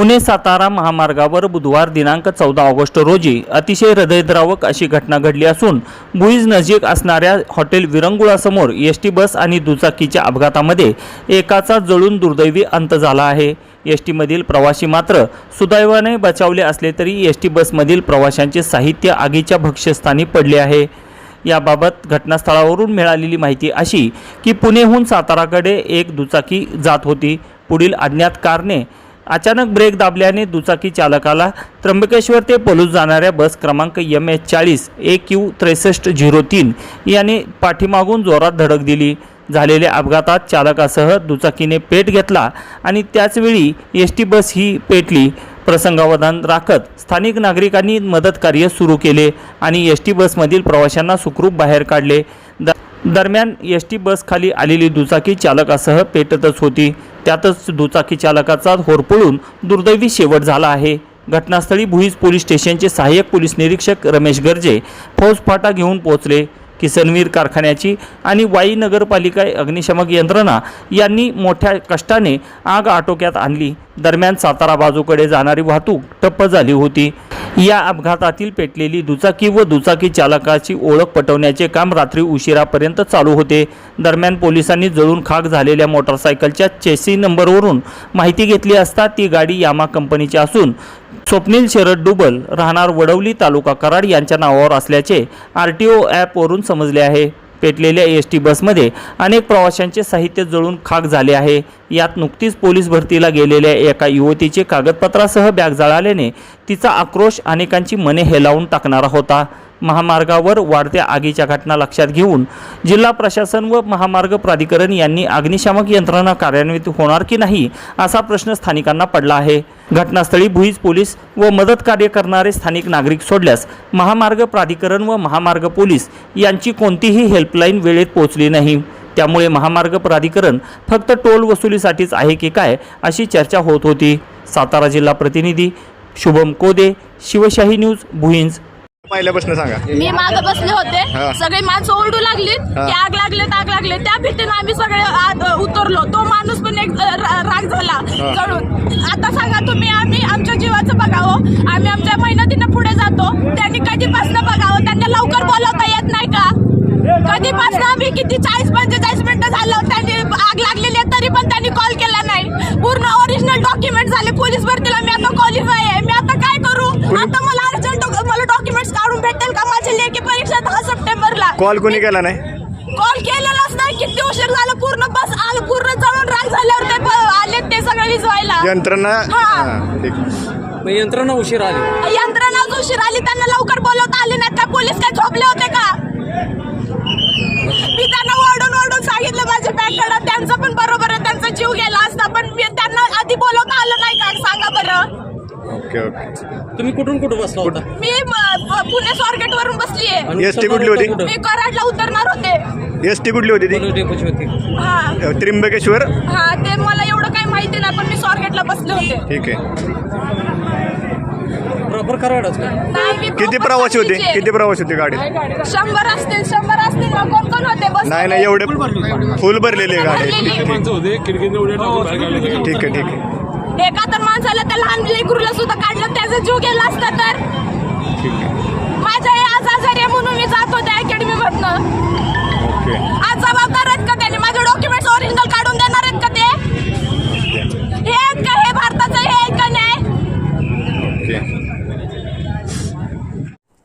पुणे सातारा महामार्गावर बुधवार दिनांक चौदा ऑगस्ट रोजी अतिशय हृदयद्रावक अशी घटना घडली असून भुईज नजीक असणाऱ्या हॉटेल विरंगुळासमोर एस टी बस आणि दुचाकीच्या अपघातामध्ये एकाचा जळून दुर्दैवी अंत झाला आहे. एस टीमधील प्रवासी मात्र सुदैवाने बचावले असले तरी एस टी बसमधील प्रवाशांचे साहित्य आगीच्या भक्ष्यस्थानी पडले आहे. याबाबत घटनास्थळावरून मिळालेली माहिती अशी की पुणेहून साताराकडे एक दुचाकी जात होती. पुढील अज्ञात कारने अचानक ब्रेक दाबल्याने दुचाकी चालकाला त्र्यंबकेश्वर ते पलूस जाणाऱ्या बस क्रमांक एम एच चाळीस ए क्यू त्रेसष्ट झिरो तीन याने पाठीमागून जोरात धडक दिली. झालेल्या अपघातात चालकासह दुचाकीने पेट घेतला आणि त्याचवेळी एस टी बस ही पेटली. प्रसंगावधान राखत स्थानिक नागरिकांनी मदत कार्य सुरू केले आणि एस टी बसमधील प्रवाशांना सुखरूप बाहेर काढले. द दरम्यान एस टी बसखाली आलेली दुचाकी चालकासह पेटतच होती. त्यातच दुचाकी चालकाचा होरपळून दुर्दैवी शेवट झाला आहे. घटनास्थळी भुईज पोलीस स्टेशनचे सहाय्यक पोलीस निरीक्षक रमेश गर्जे फौजफाटा घेऊन पोहोचले. किसनवीर कारखान्याची आणि वाई नगरपालिका अग्निशमक यंत्रणा यांनी मोठ्या कष्टाने आग आटोक्यात आणली. दरम्यान सातारा बाजूकडे जाणारी वाहतूक ठप्प झाली होती. या अपघातातील पेटलेली दुचाकी व दुचाकी चालकाची ओळख पटवण्याचे काम रात्री उशिरापर्यंत चालू होते. दरम्यान पोलिसांनी जळून खाक झालेल्या मोटरसायकलच्या चेसी नंबरवरून माहिती घेतली असता ती गाडी यामा कंपनीची असून स्वप्नील शरद डुबल राहणार वडवली तालुका कराड यांच्या नावावर असल्याचे आर टी ओ ॲपवरून समजले आहे. पेटलेल्या एस टी बसमध्ये अनेक प्रवाशांचे साहित्य जळून खाक झाले आहे. यात नुकतीच पोलीस भरतीला गेलेल्या एका युवतीचे कागदपत्रासह बॅग जळाल्याने तिचा आक्रोश अनेकांची मने हेलावून टाकणारा होता. महामार्गावर वाढत्या आगीच्या घटना लक्षात घेऊन जिल्हा प्रशासन व महामार्ग प्राधिकरण यांनी अग्निशामक यंत्रणा कार्यान्वित होणार की नाही असा प्रश्न स्थानिकांना पडला आहे. घटनास्थळी भुईज पोलीस व मदत कार्य करणारे स्थानिक नागरिक सोडल्यास महामार्ग प्राधिकरण व महामार्ग पोलीस यांची कोणतीही हेल्पलाईन वेळेत पोहोचली नाही. त्यामुळे महामार्ग प्राधिकरण फक्त टोल वसुलीसाठीच आहे की काय अशी चर्चा होत होती. सातारा जिल्हा प्रतिनिधी शुभम कोदे शिवशाही न्यूज भुईंज. पहिल्यापासून सांगा. मी मागे बसले होते. सगळे माणसं ओरडू लागली आग लागले आग लागले त्या भीतीने आम्ही सगळे उतरलो. तो माणूस पण एक अ, रा- राग झाला हा. जळून आता सांगा तुम्ही आम्ही आमच्या जीवाचं बघावं आम्ही आमच्या मेहनतीनं पुढे जातो. त्यांनी कधीपासून बघावं? त्यांना लवकर बोलवता येत नाही का? कधीपासून आम्ही किती चाळीस पंचेचाळीस मिनिटं झालं? त्यांनी आग लागलेली आहे तरी पण त्यांनी कॉल केला नाही. पूर्ण ओरिजिनल डॉक्युमेंट झाले. पोलीस भरतीला मी आता क्वालिफाय आहे. मी आता काय करू? आता मला अर्जंट मला डॉक्युमेंट्स काढून भेटेल का? माझी लेखी परीक्षा दहा सप्टेंबरला. कॉल कोणी केला नाही? कॉल केलेलाच नाही. किती उशीर झाला? पूर्ण बस आग पूर्ण जळून राग झाल्यावर ते आले ते सगळे विजवायला यंत्रणा मग यंत्रणा उशीर आली. यंत्रणा उशीर आली त्यांना लवकर बोलवता आले नाहीत का पोलीस काय झोपले होते का? मी त्यांना ओरडून ओरडून सांगितलं माझ्या बॅगकडं त्यांचं पण बरोबर आहे त्यांचा जीव गेला असता पण मी त्यांना आधी बोलवता आलं नाही का? सांगा बरं. Okay okay. तुम्ही कुठून कुठं बसला होता? मी पुणे स्वारगेट वरून बसलीये आणि एसटी कुठली होती? कुठं? मी कराडला उतरणार होते. एस टी कुठली होती ती? डेपोची होती. हा. त्र्यंबकेश्वर? हा ते मला एवढं काही माहिती नाही पण मी स्वारगेटला बसले होते. ठीक आहे. प्रॉपर कराडच का? किती प्रवासी होते. किती प्रवासी होते गाडीत? शंभर असतील शंभर असतील कोण कोण होते? बस नाही नाही एवढे फुल भरलेली आहे गाडी. भरलेली. ठीक माणसं होते? खिडकीने उड्या टाकून बाहेर काढले. ते. ठीक आहे ठीक आहे. एका तर माणसाला त्या लहान लेकरूला सुद्धा काढलं त्याचा जीव गेला असता तर. ठीक आहे. माझ्या आज आजारी आहे म्हणून मी जात होते अकॅडमी मधनं ओके आज जबाबदार आहेत का त्यांनी माझे डॉक्युमेंट्स ओरिजिनल काढून देणार आहेत का ते हे आहेत का हे भारताचं हे आहे का नाही ओके